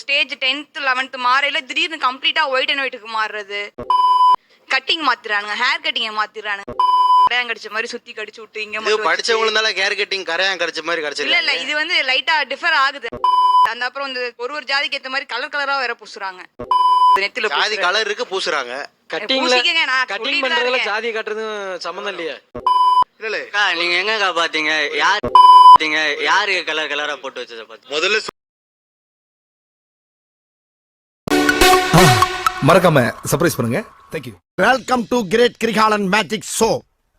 Stage tenth eleventh மாறையில திடீர்னு கம்ப்ளீட்டா white and ஒயிட்டுக்கு மாறுறது. கட்டிங் மாத்திரானுங்க ஹேர் கட்டிங்க மாத்திரானுங்க. கரையான் கடிச்ச மாதிரி சுத்தி கடிச்சு விட்டு இங்க இது மட்டும் வச்சுட்டு. படிச்சவங்களும் கேர் கட்டிங் கரையான் கடிச்ச மாதிரி இல்ல இல்ல இது வந்து லைட்டா டிஃபர் ஆகுது. அந்த அப்புறம் இந்த ஒரு ஒரு ஜாதிக்கு ஏத்த மாதிரி கலர் கலரா வேற பூசுறாங்க. நெத்தில ஜாதி பூசுறது. கலர் இருக்கு பூசுறாங்க. கட்டிங்ல பூசிக்கங்க, நான் கட்டிங் சொல்லிட்டு தான் பண்றதுல இருக்கேன். ஜாதி காட்டுறதும் சம்மந்தம் இல்லையே. இல்ல இல்ல. அக்கா நீங்க எங்கக்கா பாத்தீங்க? யார் பாத்தீங்க? யாரு கலர் கலரா போட்டு வச்சத பாத்தீங்க? முதல்ல மறக்காம சர்ப்ரைஸ் பண்ணுங்க. Thank you welcome to great Kirikalan magic show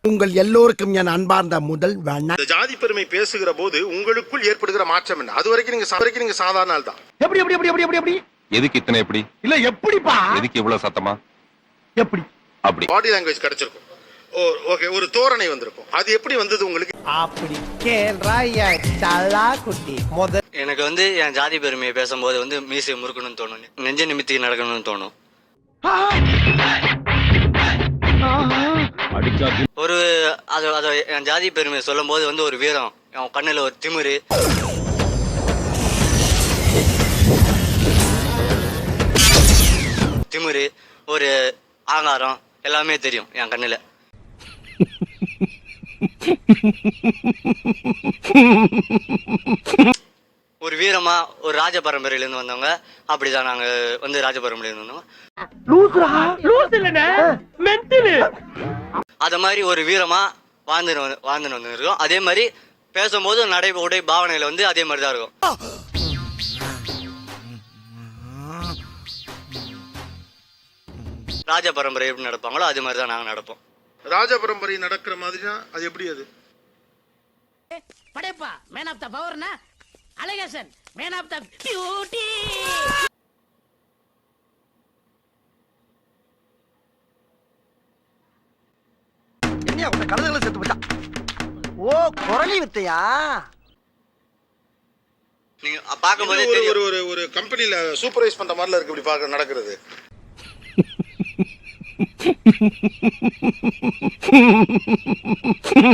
உங்கள் எல்லோருக்கும் என் அன்பார்ந்த முதல் வேணா இந்த ஜாதி பெருமை பேசுகிற போது உங்களுக்குள் ஏற்படுகிற மாற்றம் என்ன? அது வரைக்கும் நீங்க வரைக்கும் நீங்க சாதாரண ஆள் தான் எப்படி எப்படி எப்படி எப்படி எப்படி எப்படி? எதுக்கு இத்தனை எப்படி? இல்ல எப்படிப்பா? எதுக்கு இவ்வளவு சத்தமா? எப்படி? அப்படி. பாடி லாங்குவேஜ் கிடைச்சிருக்கும். ஓ ஓகே ஒரு தோரணை வந்திருக்கும். அது எப்படி வந்தது உங்களுக்கு? அப்படி கேள்றாயா தலா குட்டி. முத எனக்கு வந்து என் ஜாதி பெருமையை பேசும்போது வந்து மீசை முறுக்கணும்னு தோணும். நெஞ்ச நிமித்தி நடக்கணும்னு தோணும். ஒரு அது அது என் ஜாதி பெருமையை சொல்லும் போது வந்து ஒரு வீரம். என் கண்ணில் ஒரு திமிரு. திமிரு ஒரு ஆங்காரம் எல்லாமே தெரியும் என் கண்ணில். ஒரு வீரமா ஒரு ராஜ பரம்பரையில இருந்து வந்தவங்க. அப்படிதான் நாங்க வந்து ராஜ பரம்பரையில இருந்து வந்தவங்க அத மாதிரி ஒரு வீரமா வாழ்ந்து வாழ்ந்துன்னு வந்துருக்கோம். அதே மாதிரி பேசும்போது நடை உடை பாவனையில வந்து அதே மாதிரி தான் இருக்கும். ராஜ பரம்பரை எப்படி நடப்பாங்களோ அதே மாதிரி தான் நாங்க நடப்போம். ராஜ பரம்பரை நடக்கிற மாதிரினா அது எப்படி அது? Padayappa man of the பவர்னா Alagesan man of the beauty என்ன உங்க கழுதுகளை செத்து போச்சான் ஓ குரலி வித்தையா? நீங்க பார்க்கும்போதே ஒரு ஒரு ஒரு ஒரு கம்பெனில சூப்பர்வைஸ் பண்ற மாதிரில இருக்கு இப்படி பார்க்க நடக்கிறது.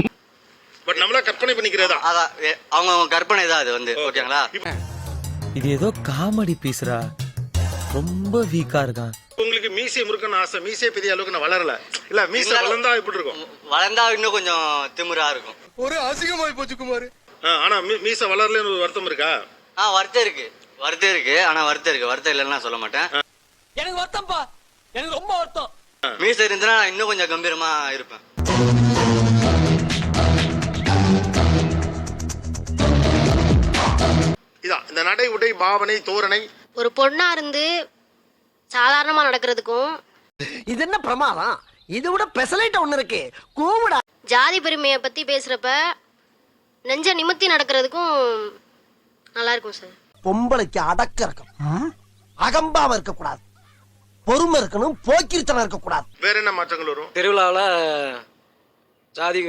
நம்மளா கற்பனை பண்ணிக்கிறதா? அதான். அவங்க அவங்க கற்பனை தான் அது வந்து. ஓகேங்களா? இது ஏதோ காமெடி பீஸ்ரா. ரொம்ப வீக்கா இருக்கான். உங்களுக்கு மீசை முறுக்கன்னு ஆசை. மீசை பெரிய அளவுக்கு நான் வளரல. இல்ல மீசை வளர்ந்தா எப்படி இருக்கும்? வளர்ந்தா இன்னும் கொஞ்சம் திமிரா இருக்கும். ஆ, ஆனா மீ- மீசை வளரலன்னு ஒரு வருத்தம் இருக்கா? ஆ வருத்தம் இருக்கு. வருத்தம் இருக்கு. ஆனா வருத்தம் இருக்கு. வருத்தம் இல்லைன்னு சொல்ல மாட்டேன். எனக்கு வருத்தம்ப்பா எனக்கு ரொம்ப வருத்தம். மீசை இருந்துன்னா இன்னும் கொஞ்சம் கம்பீரமா இருப்பேன். இதான் இந்த நடை உடை பாவனை தோரணை. ஒரு பொண்ணா இருந்து சாதாரணமா நடக்கிறதுக்கும் இது என்ன பிரமாதம்? இது விட பெசலைட் ஒண்ணு இருக்கு. கூவுடா. ஜாதி பெருமையை பத்தி பேசுறப்ப நெஞ்ச நிமித்தி நடக்கிறதுக்கும் நல்லா இருக்கும் சார். பொம்பளைக்கு அடக்க இருக்கணும். அகம்பாவ இருக்க கூடாது பொறுமை இருக்கணும் போக்கிரித்தனம் இருக்க கூடாது வேற என்ன மாற்றங்கள் வரும்? திருவிழாவில் ஜாதி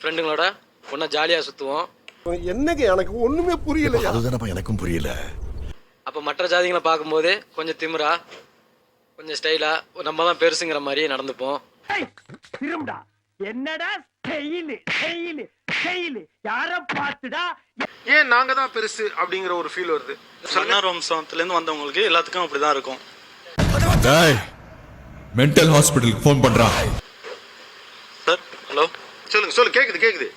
ஃப்ரெண்டுங்களோட ஒன்றா ஜாலியாக சுற்றுவோம் என்னங்க எனக்கு ஒண்ணுமே புரியல அதுதானப்பா எனக்கும் புரியல. அப்போ மற்ற ஜாதிகளை பார்க்கும்போது கொஞ்சம் திமிரா கொஞ்சம் ஸ்டைலாக நம்ம தான் பெருசுங்கிற மாதிரி நடந்துப்போம். என்னடா ஸ்டைலு ஸ்டைலு ஸ்டைலு யார பார்த்துடா? ஏன் நாங்க தான் பெருசு அப்படிங்கிற ஒரு ஃபீல் வருது. மன்னர் வம்சத்துல இருந்து வந்தவங்களுக்கு எல்லாத்துக்கும் அப்படிதான் இருக்கும். மென்டல் ஹாஸ்பிட்டலுக்கு ஃபோன் பண்றா. Sir hello? சொல்லுங்க சொல்லு கேக்குது கேக்குது.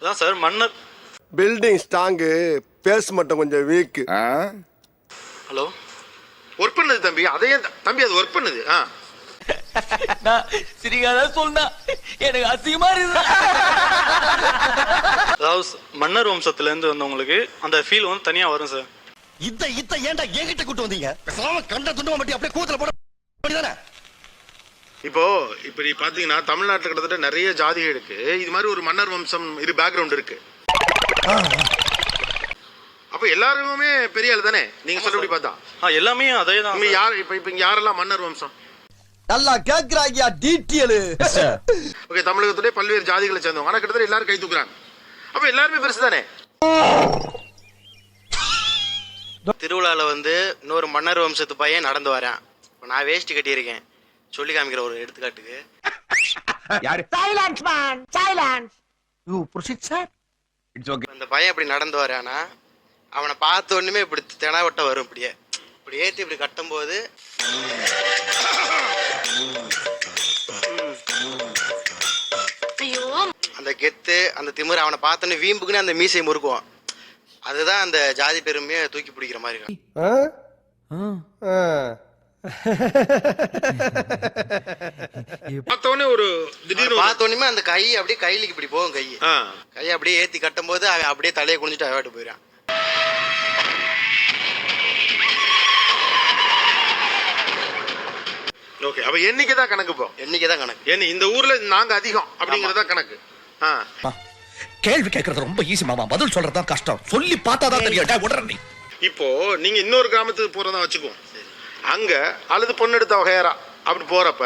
அதான் சார் மன்னர் பில்டிங் ஸ்ட்ராங்கு பேஸ் மட்டும் கொஞ்சம் வீக் ஹலோ ஒர்க் பண்ணுது தம்பி அதையே தம்பி அது ஒர்க் பண்ணுது. ஆ. சிரிக்காத சொன்னா எனக்கு அசிங்கமா இருக்கு அதாவது ச- மன்னர் வம்சத்துல இருந்து வந்தவங்களுக்கு அந்த ஃபீல் வந்து தனியா வரும் சார். இத்த இத்த ஏன்டா என்கிட்ட கூட்டு வந்தீங்க? பேசாம கண்ட துண்டு மட்டும் அப்படியே கூத்துல போட வேண்டியதானே இப்போ இப்படி பாத்தீங்கன்னா தமிழ்நாட்டுல கிட்டத்தட்ட நிறைய ஜாதிகள் இருக்கு. இது மாதிரி ஒரு மன்னர் வம்சம் இது பேக்ரவுண்ட் இருக்கு. அப்ப எல்லாருமே பெரிய ஆளு தானே? நீங்க சொல்றபடி பார்த்தா. ஆ எல்லாமே அதே தான் இங்க யார் இப்ப இப்ப இங்க யாரெல்லாம் மன்னர் வம்சம்? நல்லா கேக்குறாங்க டீட்டெயில் ஓகே தமிழகத்துடைய பல்வேறு ஜாதிகளை சேர்ந்தவங்க. ஆனா கிட்டத்தட்ட எல்லாரும் கை தூக்குறாங்க. அப்ப எல்லாருமே பெருசு தானே? திருவிழால வந்து இன்னொரு மன்னர் வம்சத்து பையன் நடந்து வரேன். இப்ப நான் வேஷ்டி கட்டியிருக்கேன். சொல்லி காமிக்கிற ஒரு எடுத்துக்காட்டுக்கு. Silence man silence you proceed sir அந்த பையன் இப்படி நடந்து வரானா அவனை பார்த்த உடனே இப்படி தினவட்ட வரும் இப்படியே. இப்படி ஏற்றி இப்படி கட்டும்போது அந்த கெத்து அந்த திமிரு அவனை பார்த்தோன்னே வீம்புக்குன்னு அந்த மீசை முறுக்குவான். அதுதான் அந்த ஜாதி பெருமையை தூக்கி பிடிக்கிற மாதிரி இருக்கும் பார்த்தோன்னே ஒரு திடீர்னு பார்த்த உடனே அந்த கை அப்படியே கையிலுக்கு இப்படி போகும் கை. கையை அப்படியே ஏற்றி கட்டும்போது அவன் அப்படியே தலையை குனிஞ்சிட்டு அவாட்டு போயிடான் ஓகே அப்ப எண்ணிக்கை தான் கணக்கு இப்போ? எண்ணிக்கை தான் கணக்கு? என்ன இந்த ஊர்ல நாங்க அதிகம் அப்படிங்கறதா கணக்கு. கேள்வி கேட்கறது ரொம்ப ஈஸி மாமா. பதில் சொல்றதுதான் கஷ்டம். சொல்லி பார்த்தாதான் தெரியும். உடனே நீ. இப்போ நீங்க இன்னொரு கிராமத்துக்கு போறதா வச்சுக்குவோம். அங்க அல்லது பொண்ணு எடுத்த வகையறா அப்படி போறப்ப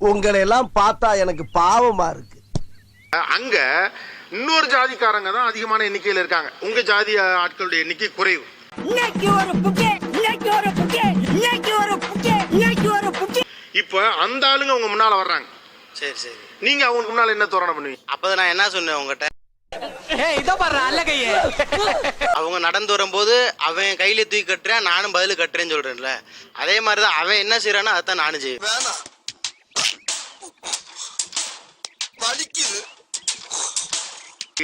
உங்களை எல்லாம் பார்த்தா எனக்கு பாவமா இருக்கு. அங்க இன்னொரு ஜாதிக்காரங்க தான் அதிகமான எண்ணிக்கையில இருக்காங்க. உங்க ஜாதி ஆட்களுடைய எண்ணிக்கை குறைவு. இன்னைக்கு ஒரு புக்கே இன்னைக்கு ஒரு புக்கே இன்னைக்கு ஒரு புக்கே இன்னைக்கு ஒரு புக்கே. இப்போ அந்த ஆளுங்க உங்க முன்னால வர்றாங்க. சரி சரி. நீங்க அவங்களுக்கு முன்னால என்ன தோரணம் பண்ணுவீங்க? அப்பதான் நான் என்ன சொன்னேன் உங்ககிட்ட இதோ பாரு அல்ல கையே அவங்க நடந்து வரும்போது அவன் கையில தூக்கி கட்டுறேன் நானும் பதில் கட்டுறேன்னு சொல்றேன்ல. அதே மாதிரி தான் அவன் என்ன செய்யறானோ அதான் நானும் செய்வேன்.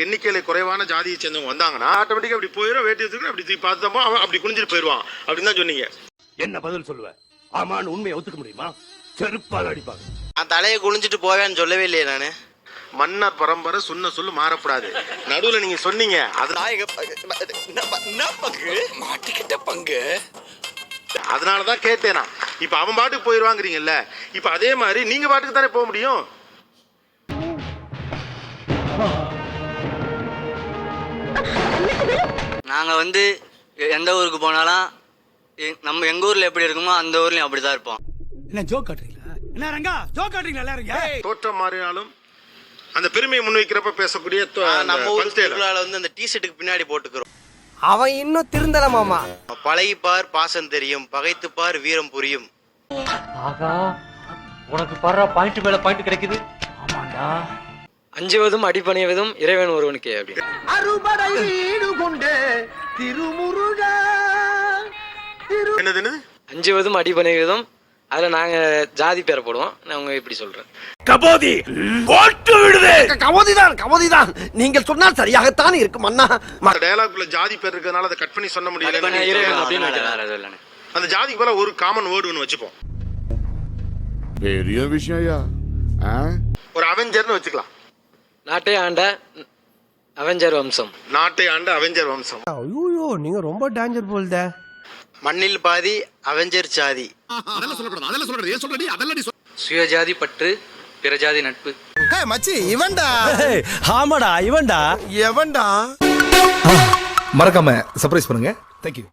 எண்ணிக்கையில குறைவான ஜாதியை சேர்ந்தவங்க வந்தாங்கன்னா ஆட்டோமேட்டிக்கா அப்படி போயிடும் வேட்டி வச்சுக்கிட்டு அப்படி தூக்கி பார்த்தப்போ அவன் அப்படி குனிஞ்சிட்டு போயிடுவான் அப்படின்னு தான் சொன்னீங்க. என்ன பதில் சொல்லுவ? ஆமான்னு உண்மையை ஒத்துக்க முடியுமா? செருப்பால் அடிப்பாங்க. நான் தலையை குனிஞ்சிட்டு போவேன்னு சொல்லவே இல்லையே நானு. மன்னர் பரம்பரை சொன்ன சொல்லு மாறக்கூடாது நடுவுல நீங்க சொன்னீங்க அது மாட்டிக்கிட்ட பங்கு. அதனாலதான் கேட்டேன் நான். இப்ப அவன் பாட்டுக்கு போயிடுவாங்கிறீங்கல்ல இப்ப அதே மாதிரி நீங்க பாட்டுக்கு தானே போக முடியும்? நாங்கள் வந்து எந்த ஊருக்கு போனாலும் எ- நம்ம எங்கள் ஊரில் எப்படி இருக்குமோ அந்த ஊர்லேயும் அப்படி தான் இருப்போம். என்ன ஜோக் காட்டுறீங்களா? என்ன ரங்கா? ஜோக் காட்டுறீங்களா தோற்றம் மாறினாலும் அந்த பெருமையை முன்வைக்கிறப்ப பேசக்கூடிய நம்ம ஊர் பல்தேடல். திருவிழால வந்து அந்த டி ஷர்ட்டுக்கு பின்னாடி போட்டுக்கிறோம். அவன் இன்னும் திருந்தல மாமா. பழகிப்பார் பாசம் தெரியும் பகைத்துப்பார் வீரம் புரியும். ஆகா உனக்கு பாடுற பாயிண்ட் மேல பாயிண்ட் கிடைக்குது. ஆமாண்டா. அஞ்சுவதும் அடிபணிவதும் இறைவன் ஒருவனுக்கே அப்படின்னு அறுபடை கொண்டு திருமுருகா. என்னது என்னது? அஞ்சுவதும் அடிபணிவதும் அதுல நாங்க ஜாதி பேரை போடுவோம். நான் உங்க இப்படி சொல்றேன். கபோதி போட்டு விடுதே! கபோதிதான் கபோதிதான். நீங்கள் சொன்னால் சரியாகத்தான் இருக்கும் அண்ணா. டயலாக்குள்ள ஜாதி பேர் இருக்கிறதுனால அதை கட் பண்ணி சொன்ன முடியல. அப்படின்னு வைக்கிறேன். வேற எதுவும் இல்லைண்ணே அந்த ஜாதிக்கு போல ஒரு காமன் வேர்டு ஒன்று வச்சுப்போம். பெரிய விஷயம் ஒரு அவெஞ்சர்னு வச்சுக்கலாம். நாட்டை ஆண்ட அவெஞ்சர் வம்சம். நாட்டை ஆண்ட அவெஞ்சர் வம்சம். ஐயோ நீங்க ரொம்ப டேஞ்சர் போல்த. மண்ணில் பாதி அவெஞ்சர் சாதி. அதெல்லாம் சொல்லக்கூடாது அதெல்லாம் சொல்றது ஏன் சொல்றடி? அதெல்லாம் சுயஜாதி பற்று பிறஜாதி நட்பு. மச்சி இவன்டா. ஆமாடா இவன்டா. எவன்டா? மறக்காம சர்ப்ரைஸ் பண்ணுங்க. தேங்க்யூ